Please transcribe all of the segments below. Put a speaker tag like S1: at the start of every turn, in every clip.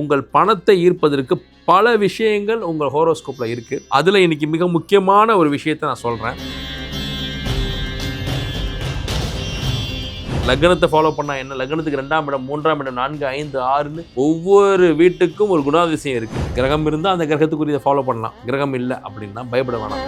S1: உங்கள் பணத்தை ஈர்ப்பதற்கு பல விஷயங்கள் உங்கள் ஹோரோஸ்கோப்பில் இருக்குது அதில் இன்னைக்கு மிக முக்கியமான ஒரு விஷயத்தை நான் சொல்கிறேன் லக்னத்தை ஃபாலோ பண்ணால் என்ன? லக்னத்துக்கு ரெண்டாம் இடம் மூன்றாம் இடம் நான்கு ஐந்து ஆறுன்னு ஒவ்வொரு வீட்டுக்கும் ஒரு குணாதிசயம் இருக்குது கிரகம் இருந்தால் அந்த கிரகத்துக்குரிய ஃபாலோ பண்ணலாம். கிரகம் இல்லை அப்படின்னா பயப்பட வேணாம்.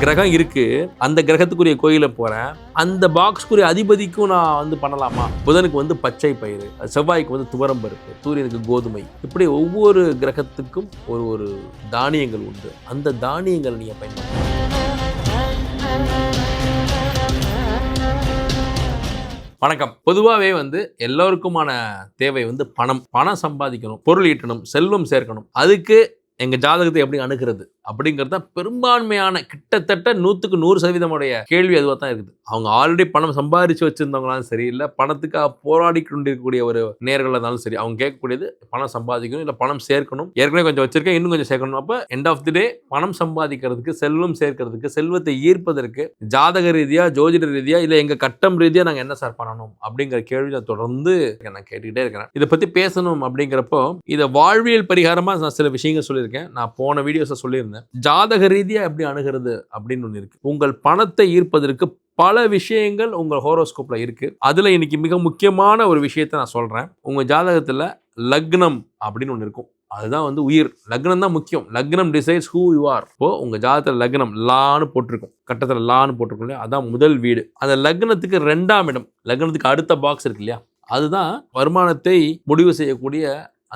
S1: கிரகம் இருக்கு. அந்த கிரகத்துக்குரிய கோயிலை போறேன். அந்த பாக்ஸ்க்குரிய அதிபதிக்கும் நான் வந்து பண்ணலாமா? புதனுக்கு வந்து பச்சை பயிறு செவ்வாய்க்கு வந்து துவரம் பருப்பு சூரியனுக்கு கோதுமை. இப்படி ஒவ்வொரு கிரகத்துக்கும் ஒரு ஒரு தானியங்கள் உண்டு. அந்த தானியங்கள் நீங்க பயன்படுத்தலாம். வணக்கம். பொதுவாகவே வந்து எல்லோருக்குமான தேவை வந்து பணம். பணம் சம்பாதிக்கணும் பொருள் ஈட்டணும் செல்வம் சேர்க்கணும். அதுக்கு எங்கள் ஜாதகத்தை எப்படி அணுகிறது? அப்படிங்கிறது தான் பெரும்பான்மையான கிட்டத்தட்ட நூற்றுக்கு நூறு சதவீதமுடைய கேள்வி அதுவாக தான் இருக்குது. அவங்க ஆல்ரெடி பணம் சம்பாதிச்சு வச்சுருந்தவங்களாலும் சரி இல்லை பணத்துக்காக போராடி கொண்டிருக்கக்கூடிய ஒரு நேர்களாக இருந்தாலும் சரி அவங்க கேட்கக்கூடியது பணம் சம்பாதிக்கணும் இல்லை பணம் சேர்க்கணும். ஏற்கனவே கொஞ்சம் வச்சிருக்கேன் இன்னும் கொஞ்சம் சேர்க்கணும். அப்போ எண்ட் ஆஃப் தி டே பணம் சம்பாதிக்கிறதுக்கு செல்வம் சேர்க்கறதுக்கு செல்வத்தை ஈர்ப்பதற்கு ஜாதக ரீதியாக ஜோதிட ரீதியாக இல்லை எங்கள் கட்டம் ரீதியாக நாங்கள் என்ன சார் பண்ணணும் அப்படிங்கிற கேள்வி நான் தொடர்ந்து நான் கேட்டுக்கிட்டே இருக்கிறேன். இதை பற்றி பேசணும் அப்படிங்கிறப்போ இதை வாழ்வியல் பரிகாரமாக நான் சில விஷயங்கள் சொல்லியிருக்கேன். நான் போன வீடியோஸை சொல்லியிருந்தேன். ஜாதக ரீதியாக எப்படி அணுகிறது அப்படின்னு ஒன்று இருக்குது உங்கள் பணத்தை ஈர்ப்பதற்கு பல விஷயங்கள் உங்கள் ஹோரோஸ்கோப்பில் இருக்குது அதில் இன்றைக்கி மிக முக்கியமான ஒரு விஷயத்தை நான் சொல்கிறேன் உங்கள் ஜாதகத்தில் லக்னம் அப்படின்னு ஒன்று இருக்கும். அதுதான் வந்து உயிர். லக்னம் தான் முக்கியம். லக்னம் டிசைட்ஸ் ஹூ யூ ஆர் இப்போ உங்கள் ஜாதகத்தில் லக்னம் லான்னு போட்டிருக்கும். கட்டத்தில் லான்னு போட்டிருக்கும் இல்லையா? அதான் முதல் வீடு. அந்த லக்னத்துக்கு ரெண்டாம் இடம். லக்னத்துக்கு அடுத்த பாக்ஸ் இருக்கு இல்லையா? அதுதான் வருமானத்தை முடிவு செய்யக்கூடிய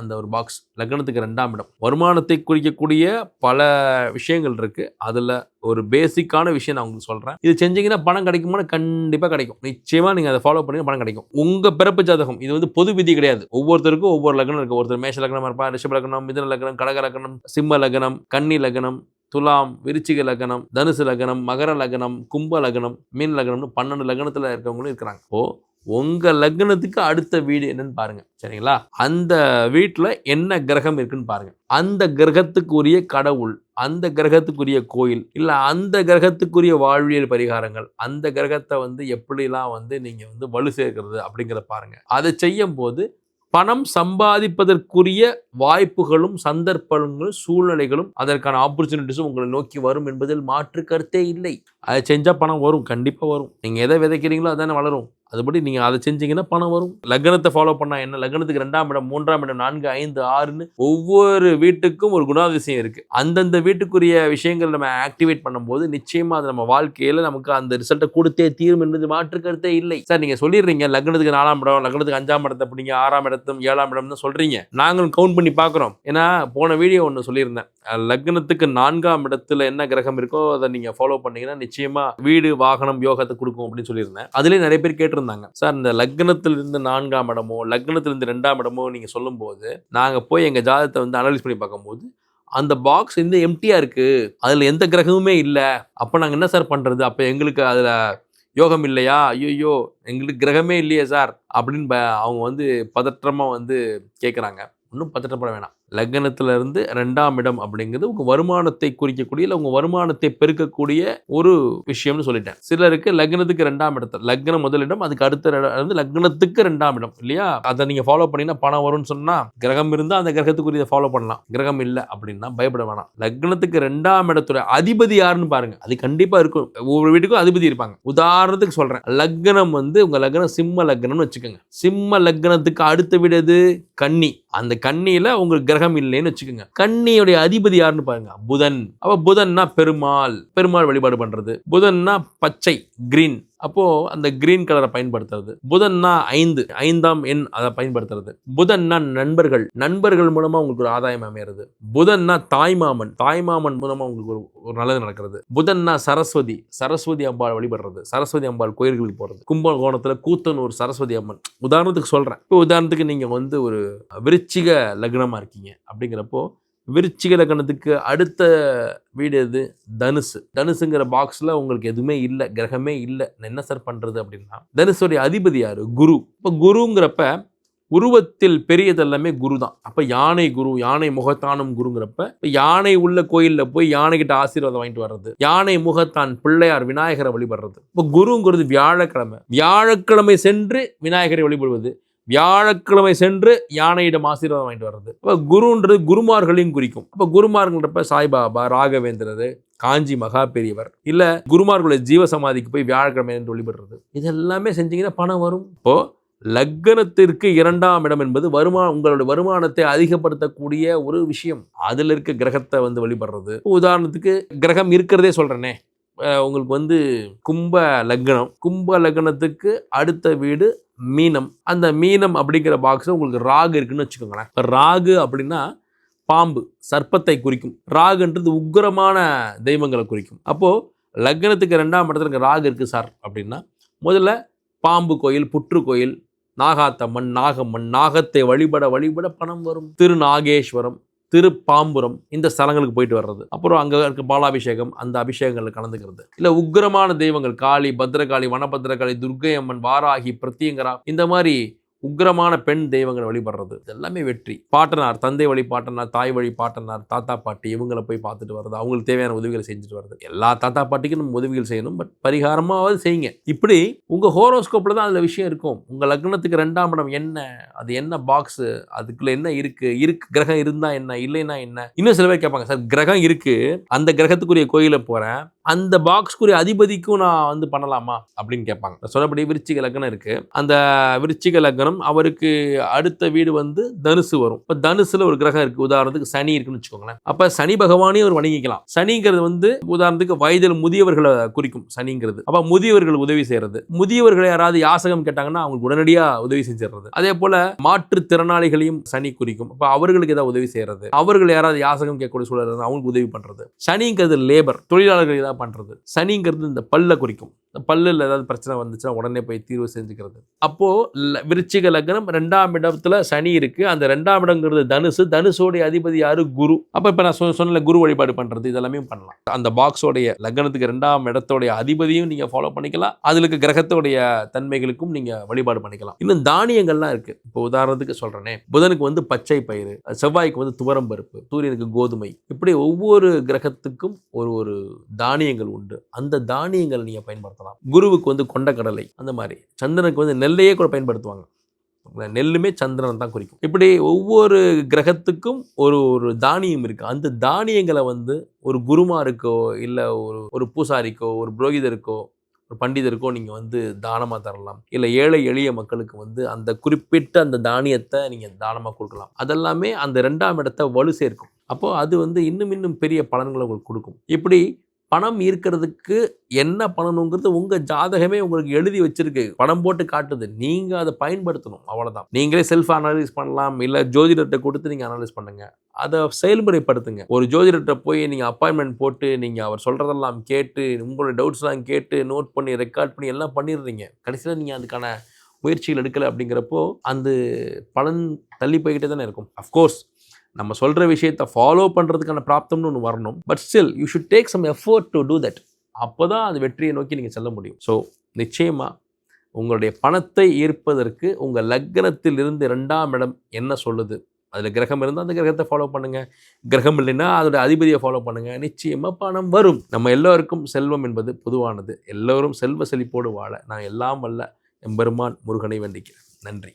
S1: அந்த ஒரு பாக்ஸ் லக்னத்துக்கு ரெண்டாம் இடம். வருமானத்தை குறிக்கக்கூடிய பல விஷயங்கள் இருக்கு. அதில் ஒரு பேசிக்கான விஷயம் நான் உங்களுக்கு சொல்கிறேன் இது செஞ்சீங்கன்னா பணம் கிடைக்குமானு கண்டிப்பாக கிடைக்கும். நிச்சயமாக நீங்கள் அதை ஃபாலோ பண்ணி பணம் கிடைக்கும். உங்கள் பிறப்பு ஜாதகம் இது வந்து பொது விதி கிடையாது. ஒவ்வொருத்தருக்கும் ஒவ்வொரு லக்னம் இருக்குது ஒருத்தர் மேஷ லக்னமாக இருப்பான் ரிஷப லக்னம் மிதன லக்னம் கடக லக்னம் சிம்ம லக்னம் கன்னி லக்னம் துலாம் விருச்சிக லக்னம் தனுசு லக்னம் மகர லக்னம் கும்ப லக்னம் மீன் லக்னம்னு பன்னெண்டு லக்னத்தில் இருக்கவங்களும் இருக்கிறாங்க. ஓ உங்கள் லக்னத்துக்கு அடுத்த வீடு என்னன்னு பாருங்க சரிங்களா? அந்த வீட்டில் என்ன கிரகம் இருக்குன்னு பாருங்க. அந்த கிரகத்துக்குரிய கடவுள் அந்த கிரகத்துக்குரிய கோயில் இல்லை அந்த கிரகத்துக்குரிய வாழ்வியல் பரிகாரங்கள் அந்த கிரகத்தை வந்து எப்படிலாம் வந்து நீங்கள் வந்து வலு சேர்க்கிறது அப்படிங்கிறத பாருங்க. அதை செய்யும் போது பணம் சம்பாதிப்பதற்குரிய வாய்ப்புகளும் சந்தர்ப்பங்களும் சூழ்நிலைகளும் அதற்கான ஆப்பர்ச்சுனிட்டிஸும் உங்களை நோக்கி வரும் என்பதில் மாற்று கருத்தே இல்லை. அதை செஞ்சால் பணம் வரும் கண்டிப்பாக வரும். நீங்கள் எதை விதைக்கிறீங்களோ அதானே வளரும். அதுபடி நீங்கள் அதை செஞ்சீங்கன்னா பணம் வரும். லக்னத்தை ஃபாலோ பண்ணால் என்ன? லக்னத்துக்கு ரெண்டாம் இடம் மூன்றாம் இடம் நான்கு ஐந்து ஆறுன்னு ஒவ்வொரு வீட்டுக்கும் ஒரு குணாதிசயம் இருக்குது அந்தந்த வீட்டுக்குரிய விஷயங்கள் நம்ம ஆக்டிவேட் பண்ணும்போது நிச்சயமாக அது நம்ம வாழ்க்கையில் நமக்கு அந்த ரிசல்ட்டை கொடுத்தே தீரும் என்பது மாற்று கருத்தே இல்லை. சார் நீங்கள் சொல்லிடுறீங்க லக்னத்துக்கு நாலாம் இடம் லக்னத்துக்கு அஞ்சாம் இடத்தை பிடிங்க ஆறாம் இடத்தும் ஏழாம் இடம்னு சொல்கிறீங்க நாங்களும் கவுண்ட் பண்ணி பார்க்குறோம். ஏன்னா போன வீடியோ ஒன்று சொல்லியிருந்தேன். லக்னத்துக்கு நான்காம் இடத்துல என்ன கிரகம் இருக்கோ அதை நீங்கள் ஃபாலோ பண்ணீங்கன்னா நிச்சயமாக வீடு வாகனம் யோகத்தை கொடுக்கும் அப்படின்னு சொல்லியிருந்தேன். அதுலேயே நிறைய பேர் கேட்டிருந்தாங்க சார் இந்த லக்னத்திலிருந்து நான்காம் இடமோ லக்னத்திலிருந்து ரெண்டாம் இடமோ நீங்கள் சொல்லும்போது நாங்கள் போய் எங்கள் ஜாதகத்தை வந்து அனலைஸ் பண்ணி பார்க்கும்போது அந்த பாக்ஸ் வந்து எம்டியாக இருக்குது அதில் எந்த கிரகமுமே இல்லை. அப்போ நாங்கள் என்ன சார் பண்ணுறது அப்போ எங்களுக்கு அதில் யோகம் இல்லையா? ஐயோ எங்களுக்கு கிரகமே இல்லையே சார் அப்படின்னு அவங்க வந்து பதற்றமாக வந்து கேட்குறாங்க ஒன்றும் பதற்றப்பட வேணாம். லக்னத்திலிருந்து ரெண்டாம் இடம் அப்படிங்கிறது உங்கள் வருமானத்தை குறிக்கக்கூடிய இல்லை உங்கள் வருமானத்தை பெருக்கக்கூடிய ஒரு விஷயம்னு சொல்லிட்டேன். சிலருக்கு லக்னத்துக்கு ரெண்டாம் இடத்துல லக்னம் முதலிடம் அதுக்கு அடுத்த இடம் வந்து லக்னத்துக்கு ரெண்டாம் இடம் இல்லையா? அதை நீங்கள் ஃபாலோ பண்ணிங்கன்னா பணம் வரும்னு சொன்னால் கிரகம் இருந்தால் அந்த கிரகத்துக்குரிய ஃபாலோ பண்ணலாம். கிரகம் இல்லை அப்படின்னா பயப்பட வேணாம். லக்னத்துக்கு ரெண்டாம் இடத்துல அதிபதி யாருன்னு பாருங்க. அது கண்டிப்பாக இருக்கும். ஒவ்வொரு வீட்டுக்கும் அதிபதி இருப்பாங்க. உதாரணத்துக்கு சொல்கிறேன் லக்னம் வந்து உங்கள் லக்னம் சிம்ம லக்னம்னு வச்சுக்கோங்க. சிம்ம லக்னத்துக்கு அடுத்த வீடு எது? கன்னி. அந்த கன்னியில் உங்களுக்கு கிரகம் இல்லைன்னு வச்சுக்கோங்க. கன்னியுடைய அதிபதி யாருன்னு பாருங்க. புதன். அப்ப புதன்னா பெருமாள். பெருமாள் வழிபாடு பண்றது. புதன்னா பச்சை கிரீன் அப்போது அந்த கிரீன் கலரை பயன்படுத்துறது. புதன்னா ஐந்து ஐந்தாம் எண் அதை பயன்படுத்துறது. புதன்னா நண்பர்கள் நண்பர்கள் மூலமாக உங்களுக்கு ஒரு ஆதாயம் அமையிறது. புதன்னா தாய்மாமன் தாய்மாமன் மூலமாக உங்களுக்கு ஒரு ஒரு நல்லது நடக்கிறது. புதன்னா சரஸ்வதி சரஸ்வதி அம்பாள் வழிபடுறது. சரஸ்வதி அம்பாள் கோயில்களுக்கு போகிறது கும்பகோணத்தில் கூத்தன் கூத்தனூர் சரஸ்வதி அம்மன். உதாரணத்துக்கு சொல்கிறேன் இப்போ உதாரணத்துக்கு நீங்கள் வந்து ஒரு விருச்சிக லக்னமாக இருக்கீங்க. அப்படிங்கிறப்போ விருச்சிக லக்னத்துக்கு அடுத்த வீடு எது? தனுசு. தனுசுங்கிற பாக்ஸில் உங்களுக்கு எதுவுமே இல்லை கிரகமே இல்லை. நான் என்ன சார் பண்ணுறது அப்படின்னா தனுஷுடைய அதிபதி யாரு? குரு. இப்போ குருங்கிறப்ப உருவத்தில் பெரியது எல்லாமே குரு தான். அப்போ யானை குரு யானை முகத்தானும் குருங்கிறப்ப இப்போ யானை உள்ள கோயிலில் போய் யானைகிட்ட ஆசீர்வாதம் வாங்கிட்டு வர்றது யானை முகத்தான் பிள்ளையார் விநாயகரை வழிபடுறது. இப்போ குருங்கிறது வியாழக்கிழமை. வியாழக்கிழமை சென்று விநாயகரை வழிபடுவது வியாழக்கிழமை சென்று யானையிடம் ஆசீர்வாதம் வாங்கிட்டு வர்றது. அப்போ குருன்றது குருமார்களையும் குறிக்கும். அப்போ குருமார்கள்ன்றப்ப சாய்பாபா ராகவேந்திரர் காஞ்சி மகா பெரியவர் இல்லை குருமார்களுடைய ஜீவ சமாதிக்கு போய் வியாழக்கிழமை என்று வழிபடுறது. இதெல்லாமே செஞ்சீங்கன்னா பணம் வரும். இப்போது லக்னத்திற்கு இரண்டாம் இடம் என்பது வருமா உங்களோட வருமானத்தை அதிகப்படுத்தக்கூடிய ஒரு விஷயம். அதில் இருக்க கிரகத்தை வந்து வழிபடுறது. உதாரணத்துக்கு கிரகம் இருக்கிறதே சொல்கிறேனே உங்களுக்கு வந்து கும்ப லக்னம். கும்ப லக்னத்துக்கு அடுத்த வீடு மீனம். அந்த மீனம் அப்படிங்கிற பாக்ஸில் உங்களுக்கு ராகு இருக்குன்னு வச்சுக்கோங்களேன். இப்போ ராகு அப்படின்னா பாம்பு சர்ப்பத்தை குறிக்கும். ராகுன்றது உக்கிரமான தெய்வங்களை குறிக்கும். அப்போது லக்னத்துக்கு ரெண்டாம் இடத்துல இருக்க ராகு இருக்குது சார் அப்படின்னா முதல்ல பாம்பு கோயில் புற்று கோயில் நாகாத்தம்மன் நாகம்மன் நாகத்தை வழிபட வழிபட பணம் வரும். திருநாகேஸ்வரம் திருப்பாம்புரம் இந்த ஸ்தலங்களுக்கு போயிட்டு வர்றது. அப்புறம் அங்கே இருக்க பாலாபிஷேகம் அந்த அபிஷேகங்களில் கலந்துக்கிறது. இல்லை உக்கிரமான தெய்வங்கள் காளி பத்ரகாளி வனபத்ரகாளி துர்க்கை அம்மன் வாராகி பிரத்யங்கரா இந்த மாதிரி உக்கிரமான பெண் தெய்வங்களை வழிபடுறது. இது எல்லாமே வெற்றி. பாட்டனார் தந்தை வழி பாட்டனார் தாய் வழி பாட்டனார் தாத்தா பாட்டி இவங்களை போய் பார்த்துட்டு வர்றது அவங்களுக்கு தேவையான உதவிகளை செஞ்சுட்டு வர்றது. எல்லா தாத்தா பாட்டிக்கும் நம்ம உதவிகள் செய்யணும் பட் பரிகாரமாவது செய்யுங்க. இப்படி உங்கள் ஹோரோஸ்கோப்பில் தான் அதில் விஷயம் இருக்கும். உங்கள் லக்னத்துக்கு ரெண்டாம் இடம் என்ன? அது என்ன பாக்ஸு அதுக்குள்ளே என்ன இருக்குது இருக்கு கிரகம் இருந்தால் என்ன? இல்லைன்னா என்ன? இன்னும் சில பேர் கேட்பாங்க சார் கிரகம் இருக்குது அந்த கிரகத்துக்குரிய கோயிலை போகிறேன் அந்த பாக்ஸ்க்குரிய அதிபதிக்கும் நான் வந்து பண்ணலாமா? அப்படின்னு கேட்பாங்க. சொல்லப்படி விருச்சிக லக்னம் இருக்குது அந்த விருச்சிக லக்னம் அவருக்கு அடுத்த வீடு வந்து தனுசு வரும். இப்போ தனுசுல ஒரு கிரகம் இருக்கு. உதாரணத்துக்கு சனி இருக்குன்னு வச்சுக்கோங்களேன். அப்ப சனி பகவானையும் அவர் வணங்கிக்கலாம். சனிங்கிறது வந்து உதாரணத்துக்கு வயதில் முதியவர்களை குறிக்கும் சனிங்கிறது. அப்ப முதியவர்கள் உதவி செய்யறது. முதியவர்கள் யாராவது யாசகம் கேட்டாங்கன்னா அவங்களுக்கு உடனடியா உதவி செஞ்சிடுறது. அதே போல மாற்றுத்திறனாளிகளையும் சனி குறிக்கும். அப்ப அவர்களுக்கு ஏதாவது உதவி செய்யறது. அவர்கள் யாராவது யாசகம் கேட்கக்கூடிய சூழல் அவங்களுக்கு உதவி பண்றது. சனிங்கிறது லேபர் தொழிலாளர்கள் ஏதாவது பண்றது. சனிங்கிறது இந்த பல்ல குறிக்கும். பல்லில் ஏதாவது பிரச்சனை வந்துச்சுன்னா உடனே போய் தீர்வு செஞ்சுக்கிறது. அப்போது ல- விருச்சிக லக்னம் ரெண்டாம் இடத்துல சனி இருக்குது அந்த ரெண்டாம் இடங்கிறது தனுசு. தனுசோடைய அதிபதி யாரு? குரு. அப்போ இப்போ நான் சொன்ன குரு வழிபாடு பண்ணுறது இதெல்லாமே பண்ணலாம். அந்த பாக்ஸோடைய லக்னத்துக்கு ரெண்டாம் இடத்தோடைய அதிபதியும் நீங்கள் ஃபாலோ பண்ணிக்கலாம். அதில் இருக்க கிரகத்தோடைய தன்மைகளுக்கும் நீங்கள் வழிபாடு பண்ணிக்கலாம். இன்னும் தானியங்கள்லாம் இருக்குது இப்போ உதாரணத்துக்கு சொல்கிறேனே புதனுக்கு வந்து பச்சை பயிறு செவ்வாய்க்கு வந்து துவரம் பருப்பு சூரியனுக்கு கோதுமை. இப்படி ஒவ்வொரு கிரகத்துக்கும் ஒரு ஒரு தானியங்கள் உண்டு. அந்த தானியங்கள் நீங்கள் பயன்படுத்தலாம். குருவுக்கு வந்து கொண்டக்கடலை அந்த மாதிரி. சந்திரனுக்கு வந்து நெல்லையே கூட பயன்படுத்துவாங்க. நெல்லுமே சந்திரன் தான் குறிக்கும். இப்படி ஒவ்வொரு கிரகத்துக்கும் ஒரு ஒரு தானியம் இருக்குது அந்த தானியங்களை வந்து ஒரு குருமாருக்கோ இல்லை ஒரு ஒரு பூசாரிக்கோ ஒரு புரோகிதருக்கோ ஒரு பண்டிதருக்கோ நீங்கள் வந்து தானமாக தரலாம். இல்லை ஏழை எளிய மக்களுக்கு வந்து அந்த குறிப்பிட்ட அந்த தானியத்தை நீங்கள் தானமாக கொடுக்கலாம். அதெல்லாமே அந்த ரெண்டாம் இடத்தை வலு சேர்க்கும். அப்போது அது வந்து இன்னும் இன்னும் பெரிய பலன்களை உங்களுக்கு கொடுக்கும். இப்படி பணம் ஈர்க்கிறதுக்கு என்ன பண்ணணுங்கிறது உங்கள் ஜாதகமே உங்களுக்கு எழுதி வச்சிருக்கு. பணம் போட்டு காட்டுது. நீங்கள் அதை பயன்படுத்தணும். அவ்வளோதான் நீங்களே செல்ஃப் அனலைஸ் பண்ணலாம். இல்லை ஜோதிடர்கிட்ட கொடுத்து நீங்கள் அனலைஸ் பண்ணுங்கள் அதை செயல்முறைப்படுத்துங்க. ஒரு ஜோதிடர்கிட்ட போய் நீங்கள் அப்பாயின்மெண்ட் போட்டு நீங்கள் அவர் சொல்கிறதெல்லாம் கேட்டு உங்களோட டவுட்ஸ்லாம் கேட்டு நோட் பண்ணி ரெக்கார்ட் பண்ணி எல்லாம் பண்ணிடுறீங்க. கடைசியில் நீங்கள் அதுக்கான முயற்சிகள் எடுக்கலை அப்படிங்கிறப்போ அந்த பலன் தள்ளி போய்கிட்டே தானே இருக்கும். அஃப்கோர்ஸ் நம்ம சொல்கிற விஷயத்தை ஃபாலோ பண்ணுறதுக்கான பிராப்தம்னு ஒன்று வரணும். But still you should take some effort to do that அப்போ தான் அது வெற்றியை நோக்கி நீங்கள் செல்ல முடியும். ஸோ நிச்சயமாக உங்களுடைய பணத்தை ஈர்ப்பதற்கு உங்கள் லக்னத்தில் இருந்து ரெண்டாம் இடம் என்ன சொல்லுது? அதில் கிரகம் இருந்தால் அந்த கிரகத்தை ஃபாலோ பண்ணுங்கள் கிரகம் இல்லைன்னா அதோட அதிபதியை ஃபாலோ பண்ணுங்கள் நிச்சயமாக பணம் வரும். நம்ம எல்லோருக்கும் செல்வம் என்பது பொதுவானது. எல்லோரும் செல்வ செழிப்போடு வாழ நான் எல்லாம் வல்ல எம்பெருமான் முருகனை வேண்டிக்கிறேன். நன்றி.